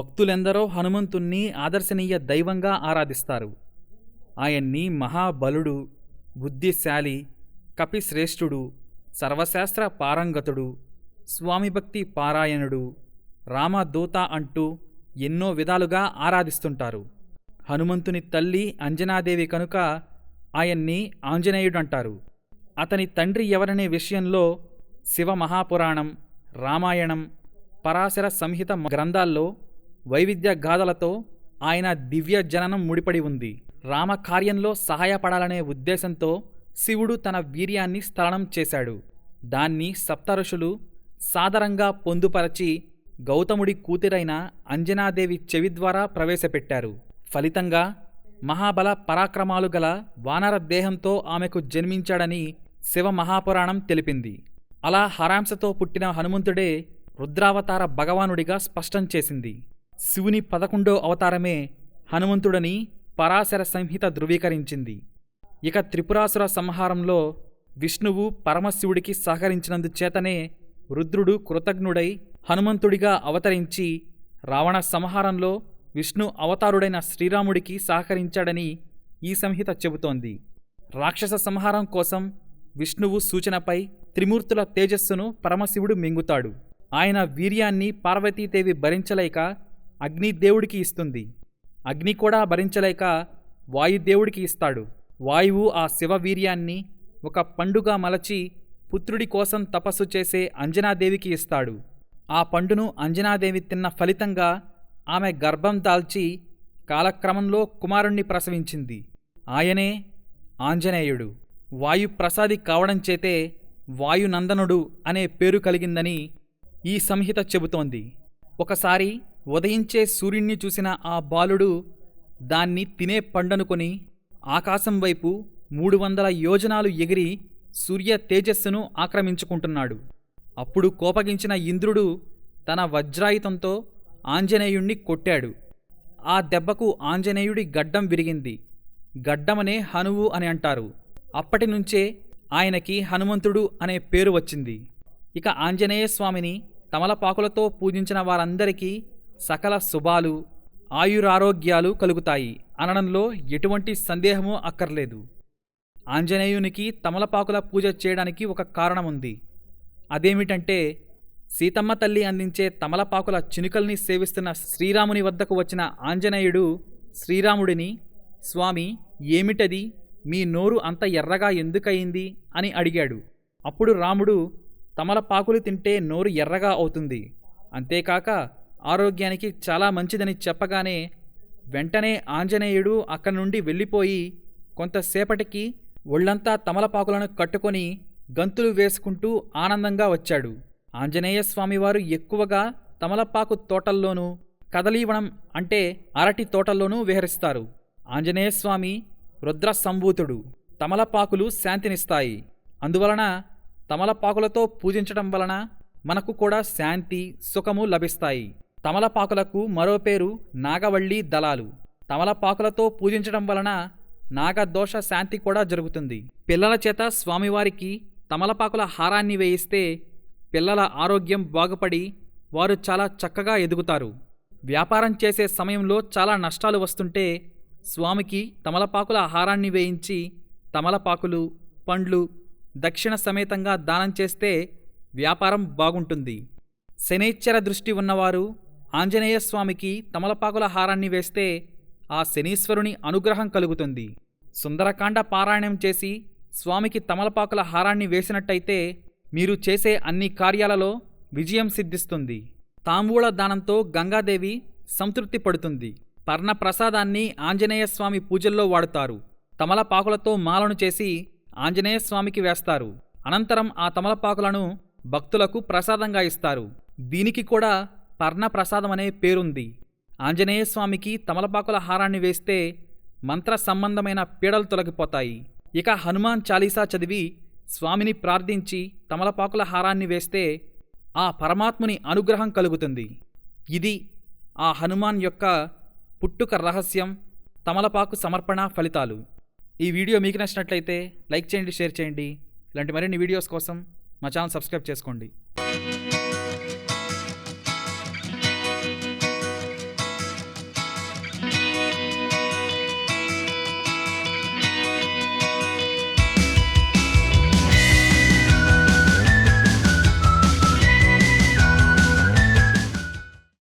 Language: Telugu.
భక్తులెందరో హనుమంతుణ్ణి ఆదర్శనీయ దైవంగా ఆరాధిస్తారు. ఆయన్ని మహాబలుడు బుద్ధిశాలి కపిశ్రేష్ఠుడు సర్వశాస్త్ర పారంగతుడు స్వామిభక్తి పారాయణుడు రామదూత అంటూ ఎన్నో విధాలుగా ఆరాధిస్తుంటారు. హనుమంతుని తల్లి అంజనాదేవి కనుక ఆయన్ని ఆంజనేయుడంటారు. అతని తండ్రి ఎవరనే విషయంలో శివ మహాపురాణం రామాయణం పరాశర సంహిత గ్రంథాల్లో వైవిధ్య గాథలతో ఆయన దివ్య జననం ముడిపడి ఉంది. రామకార్యంలో సహాయపడాలనే ఉద్దేశంతో శివుడు తన వీర్యాన్ని స్థలనం చేశాడు. దాన్ని సప్తఋషులు సాదరంగా పొందుపరచి గౌతముడి కూతురైన అంజనాదేవి చెవి ద్వారా ప్రవేశపెట్టారు. ఫలితంగా మహాబల పరాక్రమాలు గల వానర దేహంతో ఆమెకు జన్మించాడని శివ మహాపురాణం తెలిపింది. అలా హరాంశతో పుట్టిన హనుమంతుడే రుద్రావతార భగవానుడిగా స్పష్టం చేసింది. శివుని పదకొండో అవతారమే హనుమంతుడని పరాశర సంహిత ధృవీకరించింది. ఇక త్రిపురాసుర సంహారంలో విష్ణువు పరమశివుడికి సహకరించినందుచేతనే రుద్రుడు కృతజ్ఞుడై హనుమంతుడిగా అవతరించి రావణ సంహారంలో విష్ణు అవతారుడైన శ్రీరాముడికి సహకరించాడని ఈ సంహిత చెబుతోంది. రాక్షస సంహారం కోసం విష్ణువు సూచనపై త్రిమూర్తుల తేజస్సును పరమశివుడు మింగుతాడు. ఆయన వీర్యాన్ని పార్వతీదేవి భరించలేక అగ్నిదేవుడికి ఇస్తుంది. అగ్ని కూడా భరించలేక వాయుదేవుడికి ఇస్తాడు. వాయువు ఆ శివ వీర్యాన్ని ఒక పండుగ మలచి పుత్రుడి కోసం తపస్సు చేసే అంజనాదేవికి ఇస్తాడు. ఆ పండును అంజనాదేవి తిన్న ఫలితంగా ఆమె గర్భం దాల్చి కాలక్రమంలో కుమారుణ్ణి ప్రసవించింది. ఆయనే ఆంజనేయుడు. వాయు ప్రసాది కావడం చేతే వాయునందనుడు అనే పేరు కలిగిందని ఈ సంహిత చెబుతోంది. ఒకసారి ఉదయించే సూర్యుణ్ణి చూసిన ఆ బాలుడు దాన్ని తినే పండనుకొని ఆకాశం వైపు మూడు వందల యోజనాలు ఎగిరి సూర్య తేజస్సును ఆక్రమించుకుంటున్నాడు. అప్పుడు కోపగించిన ఇంద్రుడు తన వజ్రాయుతంతో ఆంజనేయుణ్ణి కొట్టాడు. ఆ దెబ్బకు ఆంజనేయుడి గడ్డం విరిగింది. గడ్డమనే హనువు అని అంటారు. అప్పటి నుంచే ఆయనకి హనుమంతుడు అనే పేరు వచ్చింది. ఇక ఆంజనేయ స్వామిని తమలపాకులతో పూజించిన వారందరికీ సకల శుభాలు ఆయురారోగ్యాలు కలుగుతాయి. అనడంలో ఎటువంటి సందేహమూ అక్కర్లేదు. ఆంజనేయునికి తమలపాకుల పూజ చేయడానికి ఒక కారణం ఉంది అదేమిటంటే సీతమ్మ తల్లి అందించే తమలపాకుల చినుకల్ని సేవిస్తున్న శ్రీరాముని వద్దకు వచ్చిన ఆంజనేయుడు శ్రీరాముడిని స్వామి ఏమిటది? మీ నోరు అంత ఎర్రగా ఎందుకయింది? అని అడిగాడు. అప్పుడు రాముడు తమలపాకులు తింటే నోరు ఎర్రగా అవుతుంది. అంతేకాక ఆరోగ్యానికి చాలా మంచిదని చెప్పగానే వెంటనే ఆంజనేయుడు అక్కడి నుండి వెళ్ళిపోయి కొంతసేపటికి ఒళ్ళంతా తమలపాకులను కట్టుకొని గంతులు వేసుకుంటూ ఆనందంగా వచ్చాడు. ఆంజనేయ స్వామివారు ఎక్కువగా తమలపాకు తోటల్లోనూ కదలీవనం అంటే అరటి తోటల్లోనూ విహరిస్తారు. ఆంజనేయస్వామి రుద్ర సంభూతుడు తమలపాకులు శాంతినిస్తాయి. అందువలన తమలపాకులతో పూజించడం వలన మనకు కూడా శాంతి సుఖము లభిస్తాయి. తమలపాకులకు మరో పేరు నాగవళ్ళి దళాలు. తమలపాకులతో పూజించడం వలన నాగదోష శాంతి కూడా జరుగుతుంది. పిల్లల చేత స్వామివారికి తమలపాకుల హారాన్ని వేయిస్తే పిల్లల ఆరోగ్యం బాగుపడి వారు చాలా చక్కగా ఎదుగుతారు. వ్యాపారం చేసే సమయంలో చాలా నష్టాలు వస్తుంటే స్వామికి తమలపాకుల హారాన్ని వేయించి తమలపాకులు పండ్లు దక్షిణ సమేతంగా దానం చేస్తే వ్యాపారం బాగుంటుంది. శనైశ్చర దృష్టి ఉన్నవారు ఆంజనేయస్వామికి తమలపాకుల హారాన్ని వేస్తే ఆ శనీశ్వరుని అనుగ్రహం కలుగుతుంది. సుందరకాండ పారాయణం చేసి స్వామికి తమలపాకుల హారాన్ని వేసినట్టయితే మీరు చేసే అన్ని కార్యాలలో విజయం సిద్ధిస్తుంది. తాంబూల దానంతో గంగాదేవి సంతృప్తి పడుతుంది. పర్ణ ప్రసాదాన్ని పూజల్లో వాడుతారు. తమలపాకులతో మాలను చేసి ఆంజనేయస్వామికి వేస్తారు. అనంతరం ఆ తమలపాకులను భక్తులకు ప్రసాదంగా ఇస్తారు. దీనికి కూడా పర్ణప్రసాదం అనే పేరుంది. ఆంజనేయస్వామికి తమలపాకుల హారాన్ని వేస్తే మంత్ర సంబంధమైన పీడలు తొలగిపోతాయి. ఇక హనుమాన్ చాలీసా చదివి స్వామిని ప్రార్థించి తమలపాకుల హారాన్ని వేస్తే ఆ పరమాత్ముని అనుగ్రహం కలుగుతుంది. ఇది ఆ హనుమాన్ యొక్క పుట్టుక రహస్యం తమలపాకు సమర్పణ ఫలితాలు. ఈ వీడియో మీకు నచ్చినట్లయితే లైక్ చేయండి షేర్ చేయండి. ఇలాంటి మరిన్ని వీడియోస్ కోసం మా ఛానల్ సబ్స్క్రైబ్ చేసుకోండి.